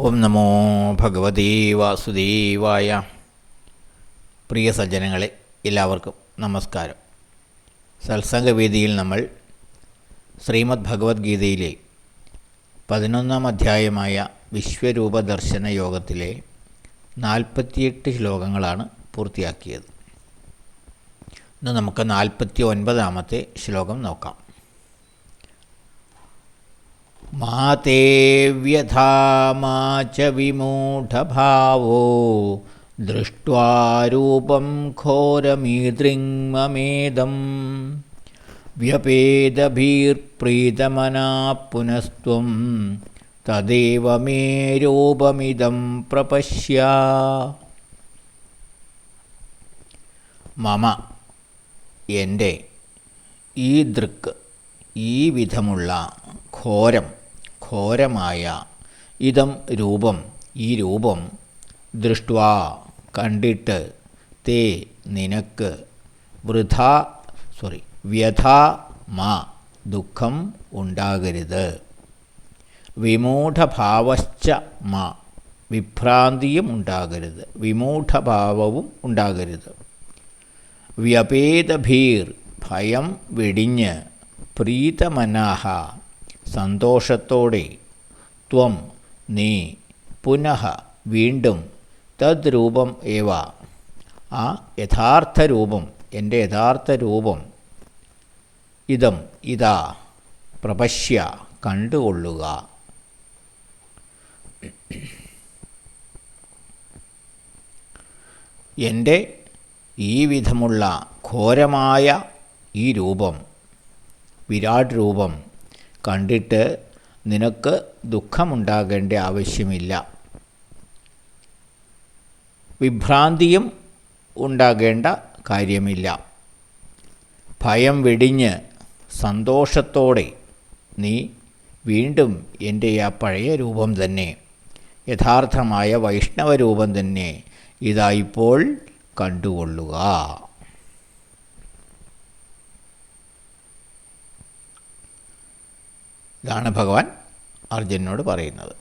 ഓം നമോ ഭഗവതീ വാസുദേവായ. പ്രിയ സജ്ജനങ്ങളെ എല്ലാവർക്കും നമസ്കാരം. സത്സംഗവേദിയിൽ നമ്മൾ ശ്രീമദ് ഭഗവത്ഗീതയിലെ പതിനൊന്നാം അധ്യായമായ വിശ്വരൂപ ദർശന യോഗത്തിലെ നാൽപ്പത്തിയെട്ട് ശ്ലോകങ്ങളാണ് പൂർത്തിയാക്കിയത്. ഇന്ന് നമുക്ക് നാൽപ്പത്തി ഒൻപതാമത്തെ ശ്ലോകം നോക്കാം. മാതേ വ്യഥാ മാ ച വിമൂഢഭാവോ ദൃഷ്ട്വാ രൂപം ഘോരമീദൃങ്മമേദം വ്യപേദഭീർപ്രീതമനാ പുനസ്ത്വം തദേവ മേ രൂപമിതം പ്രപശ്യ മമ എന്റെ ഈ ദൃക്ക് ഈ വിധമുള്ള ഘോരം ഘോരമായ ഇതം രൂപം ഈ രൂപം ദൃഷ്ട്വാ കണ്ടിട്ട് തേ നിനക്ക് വൃഥ സോറി വ്യഥ മാ ദുഃഖം ഉണ്ടാകരുത്. വിമൂഢഭാവശ്ച മാ വിഭ്രാന്തിയും ഉണ്ടാകരുത് വിമൂഢഭാവവും ഉണ്ടാകരുത്. വ്യപേതഭീർ ഭയം വെടിഞ്ഞ് പ്രീതമനാഹ സന്തോഷത്തോടെ ത്വം നീ പുനഃ വീണ്ടും തദ്രൂപം ഏവ. ആ യഥാർത്ഥ രൂപം എന്റെ യഥാർത്ഥ രൂപം ഇതം ഇതാ പ്രപശ്യ കണ്ടുകൊള്ളുക. എന്റെ ഈ വിധമുള്ള ഘോരമായ ഈ രൂപം വിരാട് രൂപം കണ്ടിട്ട് നിനക്ക് ദുഃഖമുണ്ടാകേണ്ട ആവശ്യമില്ല. വിഭ്രാന്തിയും ഉണ്ടാകേണ്ട കാര്യമില്ല. ഭയം വെടിഞ്ഞ് സന്തോഷത്തോടെ നീ വീണ്ടും എന്റെ ആ പഴയ രൂപം തന്നെ യഥാർത്ഥമായ വൈഷ്ണവ രൂപം തന്നെ ഇതായിപ്പോൾ കണ്ടുകൊള്ളുക. ഇതാണ് ഭഗവാൻ അർജുനോട് പറയുന്നത്.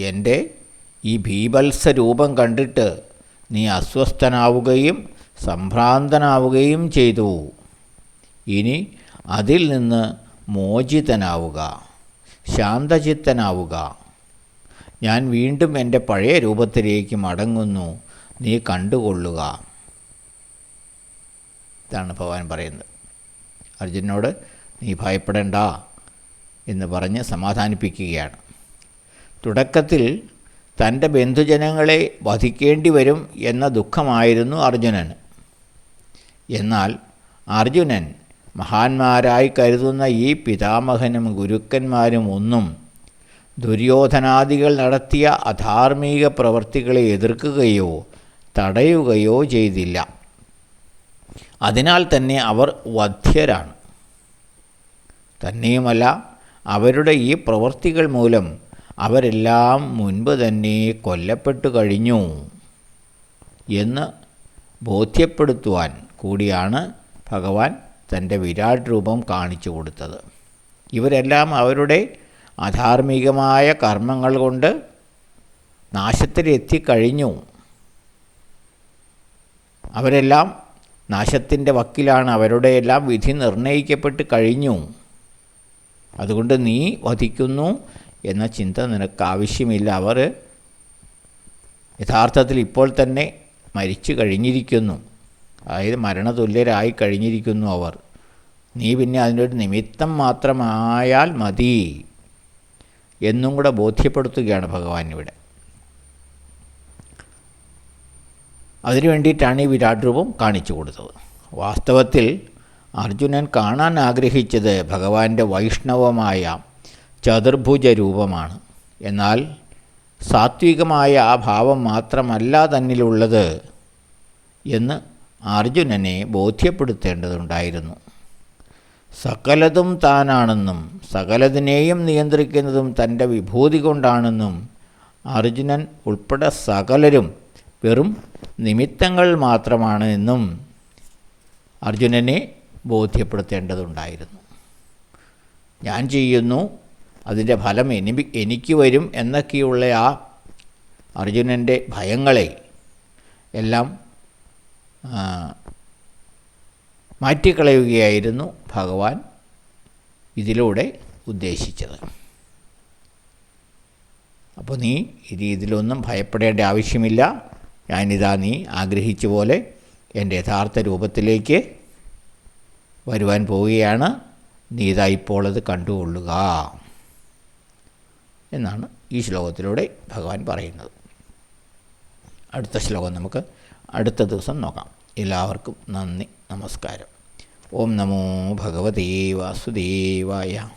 എന്റെ ഈ ഭീപത്സ രൂപം കണ്ടിട്ട് നീ അസ്വസ്ഥനാവുകയും സംഭ്രാന്തനാവുകയും ചെയ്തു. ഇനി അതിൽ നിന്ന് മോചിതനാവുക ശാന്തചിത്തനാവുക. ഞാൻ വീണ്ടും എന്റെ പഴയ രൂപത്തിലേക്ക് മടങ്ങുന്നു. നീ കണ്ടുകൊള്ളുക. ഇതാണ് ഭഗവാൻ പറയുന്നത്. അർജുനോട് നീ ഭയപ്പെടേണ്ട. എന്ന് പറഞ്ഞ് സമാധാനിപ്പിക്കുകയാണ്. തുടക്കത്തിൽ തന്റെ ബന്ധുജനങ്ങളെ വധിക്കേണ്ടി വരും എന്ന ദുഃഖമായിരുന്നു അർജുനന്. എന്നാൽ അർജുനൻ മഹാന്മാരായി കരുതുന്ന ഈ പിതാമഹനും ഗുരുക്കന്മാരും ഒന്നും ദുര്യോധനാദികൾ നടത്തിയ അധാർമിക പ്രവർത്തികളെ എതിർക്കുകയോ തടയുകയോ ചെയ്തില്ല. അതിനാൽ തന്നെ അവർ വധ്യരാണ്. തന്നെയുമല്ല അവരുടെ ഈ പ്രവൃത്തികൾ മൂലം അവരെല്ലാം മുൻപ് തന്നെ കൊല്ലപ്പെട്ടു കഴിഞ്ഞു എന്ന് ബോധ്യപ്പെടുത്തുവാൻ കൂടിയാണ് ഭഗവാൻ തന്റെ വിരാട് രൂപം കാണിച്ചു കൊടുത്തത്. ഇവരെല്ലാം അവരുടെ അധാർമികമായ കർമ്മങ്ങൾ കൊണ്ട് നാശത്തിലെത്തിക്കഴിഞ്ഞു അവരെല്ലാം നാശത്തിന്റെ വക്കിലാണ്. അവരുടെ എല്ലാം വിധി നിർണയിക്കപ്പെട്ട് കഴിഞ്ഞു. അതുകൊണ്ട് നീ വധിക്കുന്നു എന്ന ചിന്ത നിനക്ക് ആവശ്യമില്ല അവർ യഥാർത്ഥത്തിൽ ഇപ്പോൾ തന്നെ മരിച്ചു കഴിഞ്ഞിരിക്കുന്നു. അതായത് മരണതുല്യരായി കഴിഞ്ഞിരിക്കുന്നു അവർ. നീ പിന്നെ അതിനൊരു നിമിത്തം മാത്രമായാൽ മതി എന്നും കൂടെ ബോധ്യപ്പെടുത്തുകയാണ് ഭഗവാൻ ഇവിടെ. അതിനു വേണ്ടിയിട്ടാണ് ഈ വിരാട് രൂപം കാണിച്ചു കൊടുത്തത്. വാസ്തവത്തിൽ അർജുനൻ കാണാൻ ആഗ്രഹിച്ചത് ഭഗവാന്റെ വൈഷ്ണവമായ ചതുർഭുജ രൂപമാണ്. എന്നാൽ സാത്വികമായ ആ ഭാവം മാത്രമല്ല തന്നിലുള്ളത് എന്ന് അർജുനനെ ബോധ്യപ്പെടുത്തേണ്ടതുണ്ടായിരുന്നു. സകലതും താനാണെന്നും സകലതിനെയും നിയന്ത്രിക്കുന്നതും തന്റെ വിഭൂതി കൊണ്ടാണെന്നും അർജുനൻ ഉൾപ്പെടെ സകലരും വെറും നിമിത്തങ്ങൾ മാത്രമാണ് എന്നും അർജുനനെ ബോധ്യപ്പെടുത്തേണ്ടതുണ്ടായിരുന്നു. ഞാൻ ചെയ്യുന്നു അതിന്റെ ഫലം എനി എനിക്ക് വരും എന്നൊക്കെയുള്ള ആ അർജുനന്റെ ഭയങ്ങളെ എല്ലാം മാറ്റിക്കളയുകയായിരുന്നു ഭഗവാൻ ഇതിലൂടെ ഉദ്ദേശിച്ചത്. അപ്പോൾ നീ ഇത് ഇതിലൊന്നും ഭയപ്പെടേണ്ട ആവശ്യമില്ല. ഞാനിതാ നീ ആഗ്രഹിച്ച പോലെ എന്റെ യഥാർത്ഥ രൂപത്തിലേക്ക് വരുവാൻ പോവുകയാണ്. നീ ഇപ്പോൾ അത് കണ്ടുകൊള്ളുക. എന്നാണ് ഈ ശ്ലോകത്തിലൂടെ ഭഗവാൻ പറയുന്നത്. അടുത്ത ശ്ലോകം നമുക്ക് അടുത്ത ദിവസം നോക്കാം. എല്ലാവർക്കും നന്ദി നമസ്കാരം. ഓം നമോ ഭഗവതേ വാസുദേവായ.